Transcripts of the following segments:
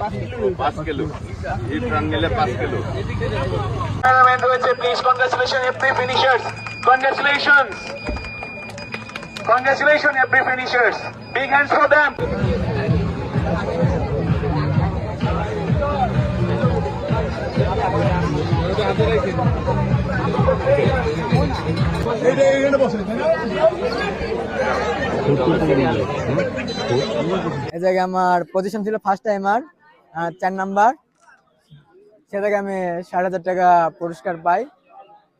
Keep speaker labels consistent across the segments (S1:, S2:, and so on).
S1: পাঁচ kilo. Hit run নিলে পাঁচ কিলো।
S2: টুর্নামেন্ট হয়েছে please congratulation every finishers congratulation congratulation every finishers big hands for them
S3: এই জায়গায় আমার পজিশন ছিল ফার্স্ট টাইমার চার নাম্বার। সে জায়গায় আমি ষাট হাজার টাকা পুরস্কার পাই।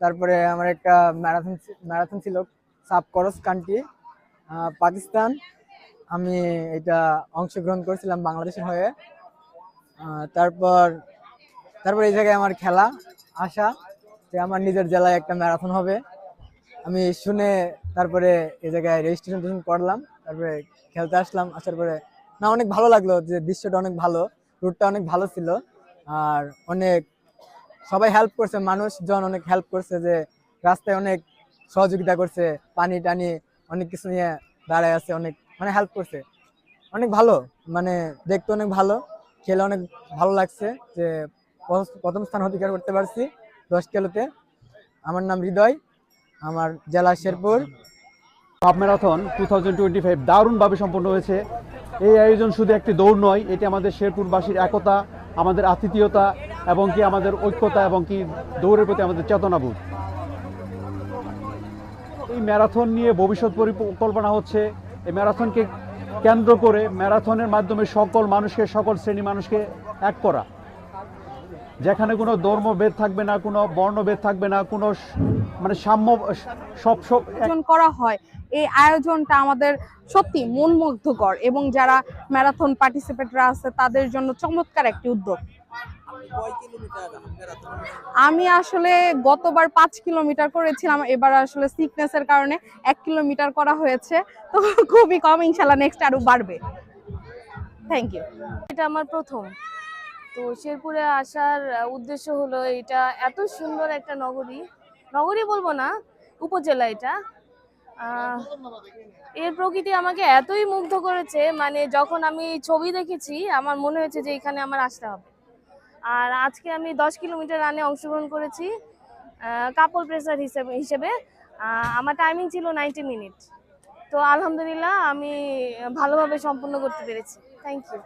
S3: তারপরে আমার একটা ম্যারাথন ম্যারাথন ছিল সাব করস কান্ট্রি পাকিস্তান। আমি এটা অংশগ্রহণ করেছিলাম বাংলাদেশের হয়ে। তারপর তারপর এই জায়গায় আমার খেলা আসা যে আমার নিজের জেলায় একটা ম্যারাথন হবে। আমি শুনে তারপরে এই জায়গায় রেজিস্ট্রেশন করলাম। তারপরে খেলতে আসলাম। আসার পরে না, অনেক ভালো লাগল যে দৃশ্যটা অনেক ভালো। রুটটা অনেক ভালো ছিল। আর অনেক, সবাই হেল্প করছে, মানুষজন অনেক হেল্প করছে যে রাস্তায় অনেক সহযোগিতা করছে, পানি টানি, অনেক কিছু নিয়ে দাঁড়ায় আছে, অনেক মানে হেল্প করছে। অনেক ভালো মানে দেখতে অনেক ভালো, খেলে অনেক ভালো লাগছে যে প্রথম- স্থান অধিকার করতে পারছি দশ কিলোতে। আমার নাম হৃদয়, আমার জেলা Sherpur.
S4: Half marathon two thousand twenty five দারুণভাবে সম্পন্ন হয়েছে। এই আয়োজন শুধু একটি দৌড় নয়, এটি আমাদের শেরপুরবাসীর একতা, আমাদের আতিথীয়তা এবং কি আমাদের ঐক্যতা এবং কি দৌড়ের প্রতি আমাদের চেতনাবোধ। এই ম্যারাথন নিয়ে ভবিষ্যৎ পরিকল্পনা হচ্ছে, এই ম্যারাথনকে কেন্দ্র করে ম্যারাথনের মাধ্যমে সকল মানুষকে, সকল শ্রেণি মানুষকে এক করা। যেখানে কোনো ধর্মভেদ থাকবে না কোনো বর্ণভেদ থাকবে না কোনো মানে সাম্য সব সব
S5: করা হয়। এই আয়োজনটা আমাদের সত্যি মন মুগ্ধকর এবং যারা ম্যারাথন পার্টিসিপেটরা আছে তাদের জন্য চমৎকার একটি উদ্যোগ। আমি আসলে গতবার পাঁচ কিলোমিটার করেছিলাম এবার আসলে সিকনেসের কারণে এক কিলোমিটার করা হয়েছে। তো খুবই কম ইনশাল্লাহ নেক্সট আরও বাড়বে। থ্যাংক ইউ
S6: এটা আমার প্রথম। তো শেরপুরে আসার উদ্দেশ্য হলো এটা এত সুন্দর একটা নগরী। নগরী বলব না, উপজেলা এটা। এর প্রকৃতি আমাকে এতই মুগ্ধ করেছে মানে যখন আমি ছবি দেখেছি, আমার মনে হয়েছে যে এখানে আমার আসতে হবে। আর আজকে আমি দশ কিলোমিটার রানে অংশগ্রহণ করেছি কাপল প্রেসার হিসেবে হিসেবে। আমার টাইমিং ছিল নাইনটি মিনিট তো আলহামদুলিল্লাহ, আমি ভালোভাবে সম্পন্ন করতে পেরেছি। Thank you